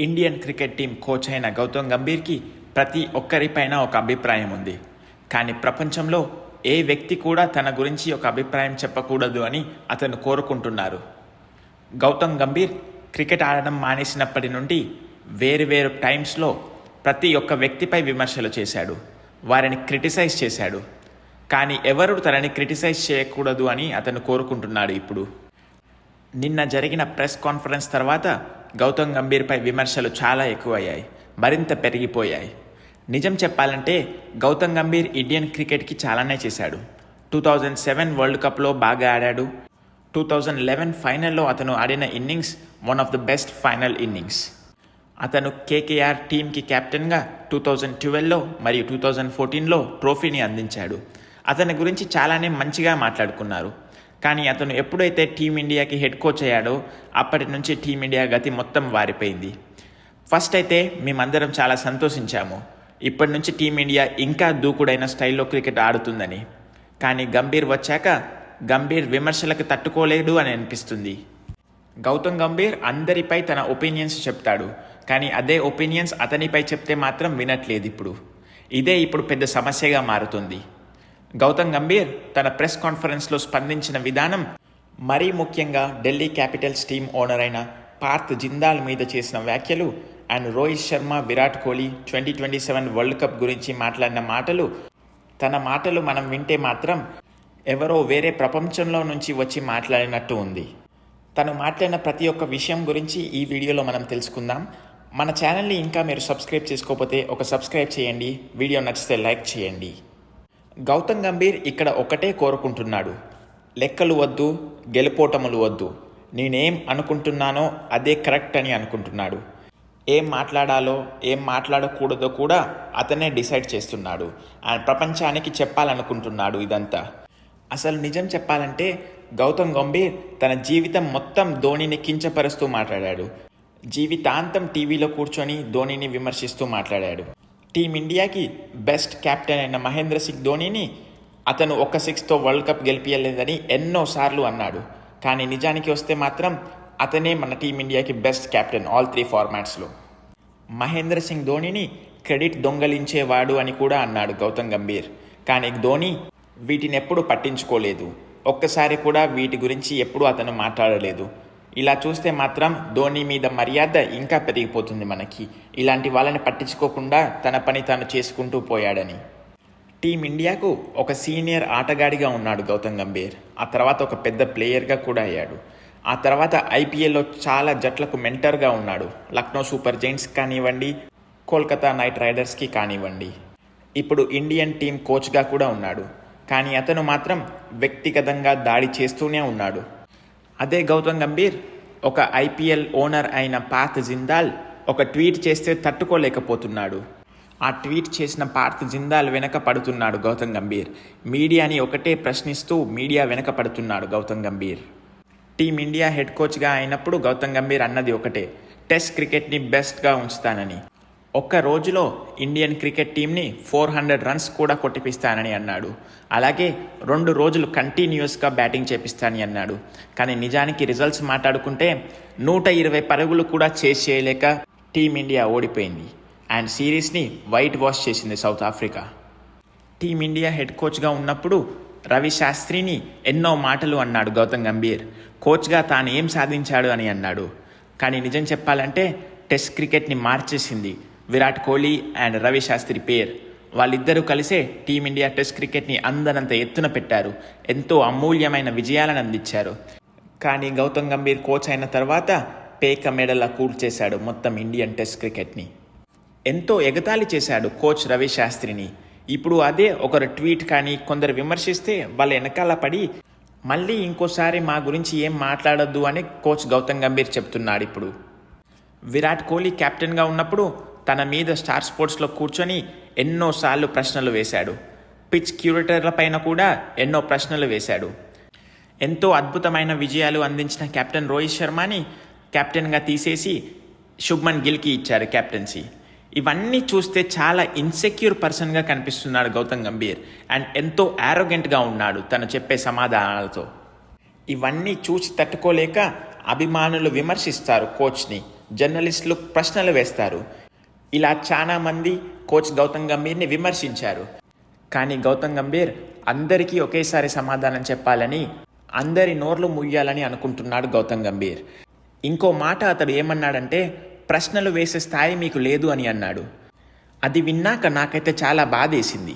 Indian cricket team coach అయిన గౌతమ్ గంభీర్కి ప్రతి ఒక్కరిపైన ఒక అభిప్రాయం ఉంది. కానీ ప్రపంచంలో ఏ వ్యక్తి కూడా తన గురించి ఒక అభిప్రాయం చెప్పకూడదు అని అతను కోరుకుంటున్నారు. గౌతమ్ గంభీర్ క్రికెట్ ఆడడం మానేసినప్పటి నుండి వేరు వేరు టైమ్స్లో ప్రతి ఒక్క వ్యక్తిపై విమర్శలు చేశాడు. వారిని క్రిటిసైజ్ చేశాడు. కానీ ఎవరు తనని క్రిటిసైజ్ చేయకూడదు అని అతను కోరుకుంటున్నాడు ఇప్పుడు. నిన్న జరిగిన ప్రెస్ కాన్ఫరెన్స్ తర్వాత గౌతమ్ గంభీర్పై విమర్శలు చాలా ఎక్కువయ్యాయి మరింత పెరిగిపోయాయి. నిజం చెప్పాలంటే గౌతమ్ గంభీర్ ఇండియన్ క్రికెట్కి చాలానే చేశాడు. టూ థౌజండ్ సెవెన్ వరల్డ్ కప్లో బాగా ఆడాడు. టూ థౌజండ్ లెవెన్ ఫైనల్లో అతను ఆడిన innings one of the best final innings. అతను కేకేఆర్ టీంకి కెప్టెన్గా టూ థౌజండ్ ట్వెల్వ్లో మరియు టూ థౌజండ్ ఫోర్టీన్లో ట్రోఫీని అందించాడు. అతని గురించి చాలానే మంచిగా మాట్లాడుకున్నారు. కానీ అతను ఎప్పుడైతే టీమిండియాకి హెడ్ కోచ్ అయ్యాడో అప్పటి నుంచి టీమిండియా గతి మొత్తం వారిపోయింది. ఫస్ట్ అయితే మేమందరం చాలా సంతోషించాము. ఇప్పటి నుంచి టీమిండియా ఇంకా దూకుడైన స్టైల్లో క్రికెట్ ఆడుతుందని. కానీ గంభీర్ వచ్చాక గంభీర్ విమర్శలకు తట్టుకోలేడు అని అనిపిస్తుంది. గౌతమ్ గంభీర్ అందరిపై తన ఒపీనియన్స్ చెప్తాడు. కానీ అదే ఒపీనియన్స్ అతనిపై చెప్తే మాత్రం వినట్లేదు ఇప్పుడు. ఇదే ఇప్పుడు పెద్ద సమస్యగా మారుతుంది. గౌతమ్ గంభీర్ తన ప్రెస్ కాన్ఫరెన్స్లో స్పందించిన విధానం మరీ ముఖ్యంగా ఢిల్లీ క్యాపిటల్స్ టీం ఓనర్ అయిన పార్థ్ జిందాల్ మీద చేసిన వ్యాఖ్యలు and Rohit Sharma Virat Kohli twenty twenty seven world cup గురించి మాట్లాడిన మాటలు తన మాటలు మనం వింటే మాత్రం ఎవరో వేరే ప్రపంచంలో నుంచి వచ్చి మాట్లాడినట్టు ఉంది. తను మాట్లాడిన ప్రతి ఒక్క విషయం గురించి ఈ వీడియోలో మనం తెలుసుకుందాం. మన ఛానల్ని ఇంకా మీరు సబ్స్క్రైబ్ చేసుకోకపోతే ఒక సబ్స్క్రైబ్ చేయండి. వీడియో నచ్చితే లైక్ చేయండి. గౌతమ్ గంభీర్ ఇక్కడ ఒకటే కోరుకుంటున్నాడు. లెక్కలు వద్దు గెలుపోటములు వద్దు. నేనేం అనుకుంటున్నానో అదే కరెక్ట్ అని అనుకుంటున్నాడు. ఏం మాట్లాడాలో ఏం మాట్లాడకూడదో కూడా అతనే డిసైడ్ చేస్తున్నాడు. ఆయన ప్రపంచానికి చెప్పాలనుకుంటున్నాడు ఇదంతా. అసలు నిజం చెప్పాలంటే గౌతమ్ గంభీర్ తన జీవితం మొత్తం ధోనిని కించపరుస్తూ మాట్లాడాడు. జీవితాంతం టీవీలో కూర్చొని ధోనిని విమర్శిస్తూ మాట్లాడాడు. టీమిండియాకి బెస్ట్ కెప్టెన్ అయిన మహేంద్ర సింగ్ ధోనిని అతను ఒక్క సిక్స్తో వరల్డ్ కప్ గెలిపించలేదని ఎన్నోసార్లు అన్నాడు. కానీ నిజానికి వస్తే మాత్రం అతనే మన టీమిండియాకి బెస్ట్ కెప్టెన్ ఆల్ త్రీ ఫార్మాట్స్లో. మహేంద్ర సింగ్ ధోనిని క్రెడిట్ దొంగలించేవాడు అని కూడా అన్నాడు గౌతమ్ గంభీర్. కానీ ధోని వీటిని ఎప్పుడు పట్టించుకోలేదు. ఒక్కసారి కూడా వీటి గురించి ఎప్పుడూ అతను మాట్లాడలేదు. ఇలా చూస్తే మాత్రం ధోని మీద మర్యాద ఇంకా పెరిగిపోతుంది మనకి. ఇలాంటి వాళ్ళని పట్టించుకోకుండా తన పని తాను చేసుకుంటూ పోయాడని. టీమిండియాకు ఒక సీనియర్ ఆటగాడిగా ఉన్నాడు గౌతమ్ గంభీర్. ఆ తర్వాత ఒక పెద్ద ప్లేయర్గా కూడా అయ్యాడు. ఆ తర్వాత ఐపీఎల్లో చాలా జట్లకు మెంటర్గా ఉన్నాడు. లక్నో సూపర్ జైంట్స్ కానివ్వండి కోల్కతా నైట్ రైడర్స్కి కానివ్వండి. ఇప్పుడు ఇండియన్ టీం కోచ్గా కూడా ఉన్నాడు. కానీ అతను మాత్రం వ్యక్తిగతంగా దాడి చేస్తూనే ఉన్నాడు. అదే గౌతమ్ గంభీర్ ఒక ఐపీఎల్ ఓనర్ అయిన పార్థ్ జిందాల్ ఒక ట్వీట్ చేస్తే తట్టుకోలేకపోతున్నాడు. ఆ ట్వీట్ చేసిన పార్థ్ జిందాల్ వెనక పడుతున్నాడు గౌతమ్ గంభీర్. మీడియాని ఒకటే ప్రశ్నిస్తూ మీడియా వెనక పడుతున్నాడు గౌతమ్ గంభీర్. టీమిండియా హెడ్ కోచ్గా అయినప్పుడు గౌతమ్ గంభీర్ అన్నది ఒకటే టెస్ట్ క్రికెట్ని బెస్ట్గా ఉంచుతానని. ఒక్క రోజులో ఇండియన్ క్రికెట్ టీంని ఫోర్ హండ్రెడ్ రన్స్ కూడా కొట్టిపిస్తానని అన్నాడు. అలాగే రెండు రోజులు కంటిన్యూస్గా బ్యాటింగ్ చేపిస్తానని అన్నాడు. కానీ నిజానికి రిజల్ట్స్ మాట్లాడుకుంటే నూట ఇరవై పరుగులు కూడా చేసి చేయలేక టీమిండియా ఓడిపోయింది. అండ్ సిరీస్ని వైట్ వాష్ చేసింది South Africa. Team India head కోచ్గా ఉన్నప్పుడు రవి శాస్త్రిని ఎన్నో మాటలు అన్నాడు గౌతమ్ గంభీర్. కోచ్గా తాను ఏం సాధించాడు అని అన్నాడు. కానీ నిజం చెప్పాలంటే టెస్ట్ క్రికెట్ని మార్చేసింది విరాట్ కోహ్లీ అండ్ రవి శాస్త్రి పేర్. వాళ్ళిద్దరూ కలిసే టీమిండియా టెస్ట్ క్రికెట్ని అందనంత ఎత్తున పెట్టారు. ఎంతో అమూల్యమైన విజయాలను అందించారు. కానీ గౌతమ్ గంభీర్ కోచ్ అయిన తర్వాత పేక మెడలా కూల్చేశాడు మొత్తం ఇండియన్ టెస్ట్ క్రికెట్ని. ఎంతో ఎగతాళి చేశాడు కోచ్ రవి శాస్త్రిని. ఇప్పుడు అదే ఒకరు ట్వీట్ కానీ కొందరు విమర్శిస్తే వాళ్ళ వెనకాల పడి మళ్ళీ ఇంకోసారి మా గురించి ఏం మాట్లాడొద్దు అని కోచ్ గౌతమ్ గంభీర్ చెప్తున్నాడు ఇప్పుడు. విరాట్ కోహ్లీ కెప్టెన్గా ఉన్నప్పుడు తన మీద స్టార్ స్పోర్ట్స్లో కూర్చొని ఎన్నోసార్లు ప్రశ్నలు వేశాడు. పిచ్ క్యూరేటర్ల పైన కూడా ఎన్నో ప్రశ్నలు వేశాడు. ఎంతో అద్భుతమైన విజయాలు అందించిన కెప్టెన్ రోహిత్ శర్మని కెప్టెన్గా తీసేసి శుభ్మన్ గిల్కి ఇచ్చారు కెప్టెన్సీ. ఇవన్నీ చూస్తే చాలా ఇన్సెక్యూర్ పర్సన్గా కనిపిస్తున్నాడు గౌతమ్ గంభీర్. అండ్ ఎంతో ఆరోగెంట్గా ఉన్నాడు తను చెప్పే సమాధానాలతో. ఇవన్నీ చూసి తట్టుకోలేక అభిమానులు విమర్శిస్తారు కోచ్ని జర్నలిస్టులు ప్రశ్నలు వేస్తారు. ఇలా చాలా మంది కోచ్ గౌతమ్ గంభీర్ని విమర్శించారు. కానీ గౌతమ్ గంభీర్ అందరికీ ఒకేసారి సమాధానం చెప్పాలని అందరి నోర్లు ముయ్యాలని అనుకుంటున్నాడు గౌతమ్ గంభీర్. ఇంకో మాట అతడు ఏమన్నాడంటే ప్రశ్నలు వేసే స్థాయి మీకు లేదు అని అన్నాడు. అది విన్నాక నాకైతే చాలా బాధేసింది.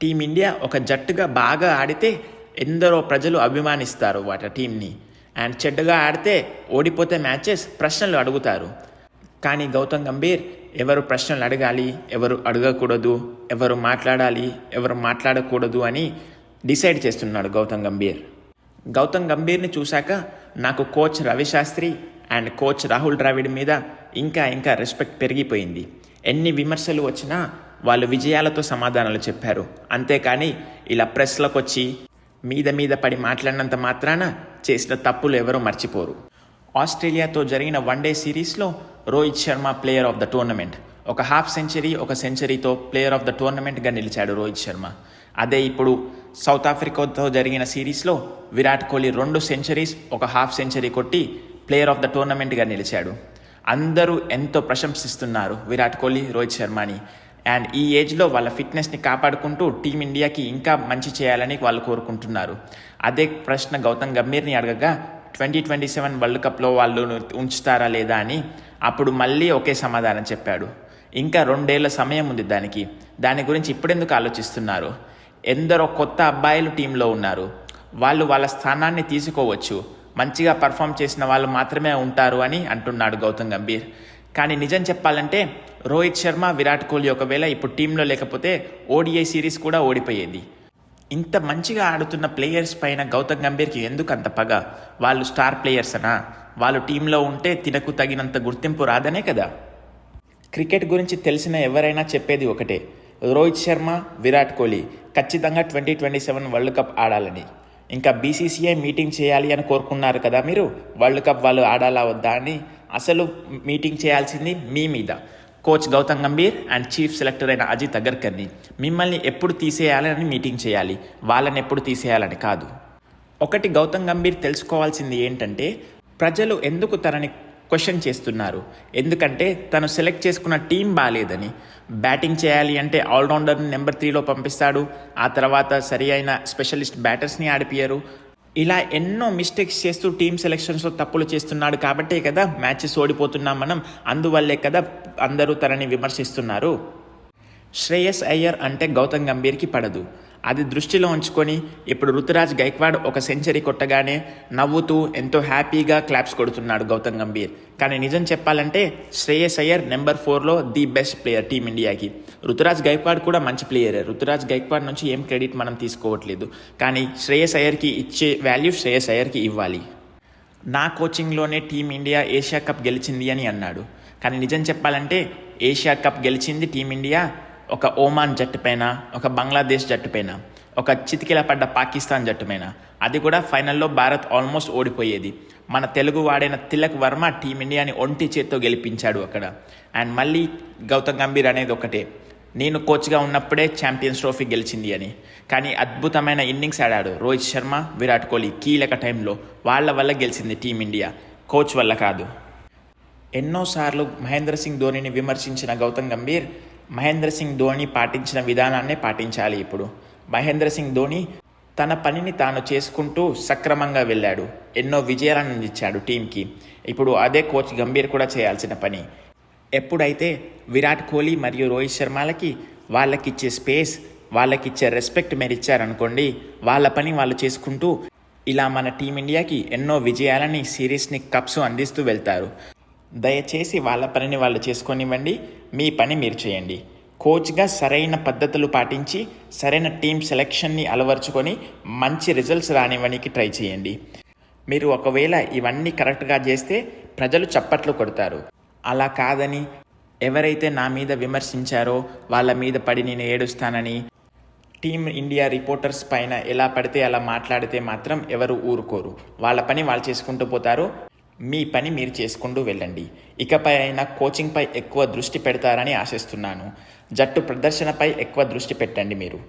టీమిండియా ఒక జట్టుగా బాగా ఆడితే ఎందరో ప్రజలు అభిమానిస్తారు వాటి టీంని. అండ్ చెడ్డగా ఆడితే ఓడిపోతే మ్యాచెస్ ప్రశ్నలు అడుగుతారు. కానీ గౌతమ్ గంభీర్ ఎవరు ప్రశ్నలు అడగాలి ఎవరు అడగకూడదు ఎవరు మాట్లాడాలి ఎవరు మాట్లాడకూడదు అని డిసైడ్ చేస్తున్నాడు గౌతమ్ గంభీర్. గౌతమ్ గంభీర్ని చూశాక నాకు coach Ravi Shastri and coach Rahul Dravid మీద ఇంకా ఇంకా రెస్పెక్ట్ పెరిగిపోయింది. ఎన్ని విమర్శలు వచ్చినా వాళ్ళు విజయాలతో సమాధానాలు చెప్పారు. అంతేకాని ఇలా ప్రెస్లకు వచ్చి మీద మీద పడి మాట్లాడినంత మాత్రాన చేసిన తప్పులు ఎవరూ మర్చిపోరు. ఆస్ట్రేలియాతో జరిగిన వన్డే సిరీస్లో Rohit Sharma player of the tournament. ఒక హాఫ్ సెంచరీ ఒక సెంచరీతో ప్లేయర్ ఆఫ్ ద టోర్నమెంట్గా నిలిచాడు రోహిత్ శర్మ. అదే ఇప్పుడు సౌత్ ఆఫ్రికాతో జరిగిన సిరీస్లో విరాట్ కోహ్లీ రెండు సెంచరీస్ ఒక హాఫ్ సెంచరీ కొట్టి ప్లేయర్ ఆఫ్ ద టోర్నమెంట్గా నిలిచాడు. అందరూ ఎంతో ప్రశంసిస్తున్నారు విరాట్ కోహ్లీ రోహిత్ శర్మని. అండ్ ఈ ఏజ్లో వాళ్ళ ఫిట్నెస్ని కాపాడుకుంటూ టీమిండియాకి ఇంకా మంచి చేయాలని వాళ్ళు కోరుకుంటున్నారు. అదే ప్రశ్న గౌతమ్ గంభీర్ని అడగగా ట్వంటీ ట్వంటీ సెవెన్ వరల్డ్ కప్లో వాళ్ళు ఉంచుతారా లేదా అని అప్పుడు మళ్ళీ ఒకే సమాధానం చెప్పాడు. ఇంకా రెండేళ్ళ సమయం ఉంది దానికి. దాని గురించి ఇప్పుడెందుకు ఆలోచిస్తున్నారు? ఎందరో కొత్త అబ్బాయిలు టీంలో ఉన్నారు. వాళ్ళు వాళ్ళ స్థానాన్ని తీసుకోవచ్చు. మంచిగా పర్ఫామ్ చేసిన వాళ్ళు మాత్రమే ఉంటారు అని అంటున్నాడు గౌతమ్ గంభీర్. కానీ నిజం చెప్పాలంటే రోహిత్ శర్మ విరాట్ కోహ్లీ ఒకవేళ ఇప్పుడు టీంలో లేకపోతే ఓడిఐ సిరీస్ కూడా ఓడిపోయేది. ఇంత మంచిగా ఆడుతున్న ప్లేయర్స్ పైన గౌతమ్ గంభీర్కి ఎందుకు అంత పగ? వాళ్ళు స్టార్ ప్లేయర్స్ అనా? వాళ్ళు టీంలో ఉంటే తినకు తగినంత గుర్తింపు రాదనే కదా? క్రికెట్ గురించి తెలిసిన ఎవరైనా చెప్పేది ఒకటే రోహిత్ శర్మ విరాట్ కోహ్లీ ఖచ్చితంగా twenty twenty seven world cup ఆడాలని. ఇంకా బీసీసీఐ మీటింగ్ చేయాలి అని కోరుకున్నారు కదా మీరు? వరల్డ్ కప్ వాళ్ళు ఆడాలా వద్దా అని? అసలు మీటింగ్ చేయాల్సింది మీ మీద. Coach Gautam Gambhir and chief selector అయిన అజిత్ అగర్కర్ని మిమ్మల్ని ఎప్పుడు తీసేయాలని మీటింగ్ చేయాలి. వాళ్ళని ఎప్పుడు తీసేయాలని కాదు. ఒకటి గౌతమ్ గంభీర్ తెలుసుకోవాల్సింది ఏంటంటే ప్రజలు ఎందుకు తనని క్వశ్చన్ చేస్తున్నారు? ఎందుకంటే తను సెలెక్ట్ చేసుకున్న టీం బాగాలేదని బ్యాటింగ్ చేయాలి అంటే ఆల్రౌండర్ని నెంబర్ త్రీలో పంపిస్తాడు. ఆ తర్వాత సరి అయిన స్పెషలిస్ట్ బ్యాటర్స్ని ఆడిపియరు. ఇలా ఎన్నో మిస్టేక్స్ చేస్తూ టీమ్ సెలెక్షన్స్లో తప్పులు చేస్తున్నాడు కాబట్టే కదా మ్యాచెస్ ఓడిపోతున్నాం మనం. అందువల్లే కదా అందరూ తనని విమర్శిస్తున్నారు. శ్రేయస్ అయ్యర్ అంటే గౌతమ్ గంభీర్కి పడదు. అది దృష్టిలో ఉంచుకొని ఇప్పుడు రుతురాజ్ గైక్వాడ్ ఒక సెంచరీ కొట్టగానే నవ్వుతూ ఎంతో హ్యాపీగా క్లాప్స్ కొడుతున్నాడు గౌతమ్ గంభీర్. కానీ నిజం చెప్పాలంటే శ్రేయస్ అయ్యర్ నెంబర్ ఫోర్లో ది బెస్ట్ ప్లేయర్ టీమిండియాకి. రుతురాజ్ గైక్వాడ్ కూడా మంచి ప్లేయరే. రుతురాజ్ గైక్వాడ్ నుంచి ఏం క్రెడిట్ మనం తీసుకోవట్లేదు. కానీ శ్రేయస్ అయ్యర్కి ఇచ్చే వాల్యూ శ్రేయస్ అయ్యర్కి ఇవ్వాలి. నా కోచింగ్లోనే టీమిండియా ఏషియా కప్ గెలిచింది అని అన్నాడు. కానీ నిజం చెప్పాలంటే ఏషియా కప్ గెలిచింది టీమిండియా ఒక ఓమాన్ జట్టు పైన ఒక బంగ్లాదేశ్ జట్టు పైన ఒక చితికిల పడ్డ పాకిస్తాన్ జట్టు పైన. అది కూడా ఫైనల్లో భారత్ ఆల్మోస్ట్ ఓడిపోయేది. మన తెలుగు వాడైన తిలక్ వర్మ టీమిండియాని ఒంటి చేత్తో గెలిపించాడు అక్కడ. అండ్ మళ్ళీ గౌతమ్ గంభీర్ అనేది ఒకటే నేను కోచ్గా ఉన్నప్పుడే ఛాంపియన్స్ ట్రోఫీ గెలిచింది అని. కానీ అద్భుతమైన ఇన్నింగ్స్ ఆడాడు. రోహిత్ శర్మ విరాట్ కోహ్లీ కీలక టైంలో వాళ్ళ వల్ల గెలిచింది టీమిండియా. కోచ్ వల్ల కాదు. ఎన్నోసార్లు మహేంద్ర సింగ్ ధోనిని విమర్శించిన గౌతమ్ గంభీర్ మహేంద్ర సింగ్ ధోని పాటించిన విధానాన్నే పాటించాలి ఇప్పుడు. మహేంద్ర సింగ్ ధోని తన పనిని తాను చేసుకుంటూ సక్రమంగా వెళ్ళాడు. ఎన్నో విజయాలను అందించాడు టీంకి. ఇప్పుడు అదే కోచ్ గంభీర్ కూడా చేయాల్సిన పని. ఎప్పుడైతే విరాట్ కోహ్లీ మరియు రోహిత్ శర్మలకి వాళ్ళకిచ్చే స్పేస్ వాళ్ళకిచ్చే రెస్పెక్ట్ మీరు ఇచ్చారనుకోండి వాళ్ళ పని వాళ్ళు చేసుకుంటూ ఇలా మన టీమిండియాకి ఎన్నో విజయాలని సిరీస్ని కప్స్ అందిస్తూ వెళ్తారు. దయచేసి వాళ్ళ పనిని వాళ్ళు చేసుకొనివ్వండి. మీ పని మీరు చేయండి. కోచ్గా సరైన పద్ధతులు పాటించి సరైన టీం సెలెక్షన్ని అలవర్చుకొని మంచి రిజల్ట్స్ రానివ్వడానికి ట్రై చేయండి. మీరు ఒకవేళ ఇవన్నీ కరెక్ట్గా చేస్తే ప్రజలు చప్పట్లు కొడతారు. అలా కాదని ఎవరైతే నా మీద విమర్శించారో వాళ్ళ మీద పడి నేను ఏడుస్తానని టీం ఇండియా రిపోర్టర్స్ పైన ఎలా పడితే అలా మాట్లాడితే మాత్రం ఎవరు ఊరుకోరు. వాళ్ళ పని వాళ్ళు చేసుకుంటూ పోతారు. మీ పని మీరు చేసుకుంటూ వెళ్ళండి. ఇకపై అయినా కోచింగ్పై ఎక్కువ దృష్టి పెడతారని ఆశిస్తున్నాను. జట్టు ప్రదర్శనపై ఎక్కువ దృష్టి పెట్టండి మీరు.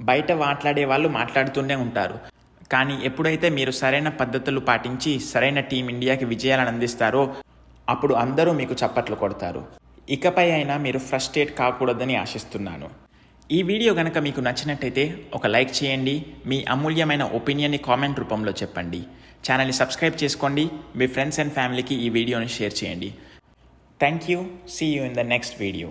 బయట మాట్లాడే వాళ్ళు మాట్లాడుతూనే ఉంటారు. కానీ ఎప్పుడైతే మీరు సరైన పద్ధతులు పాటించి సరైన టీం ఇండియాకి విజయాలను అందిస్తారో అప్పుడు అందరూ మీకు చప్పట్లు కొడతారు. ఇకపై అయినా మీరు ఫ్రస్ట్రేట్ కాకూడదని ఆశిస్తున్నాను. ఈ వీడియో గనక మీకు నచ్చినట్టయితే ఒక లైక్ చేయండి. మీ అమూల్యమైన ఒపీనియన్ని కామెంట్ రూపంలో చెప్పండి. ఛానల్ని సబ్స్క్రైబ్ చేసుకోండి. మీ ఫ్రెండ్స్ అండ్ ఫ్యామిలీకి ఈ వీడియోని షేర్ చేయండి. Thank you see you in the next video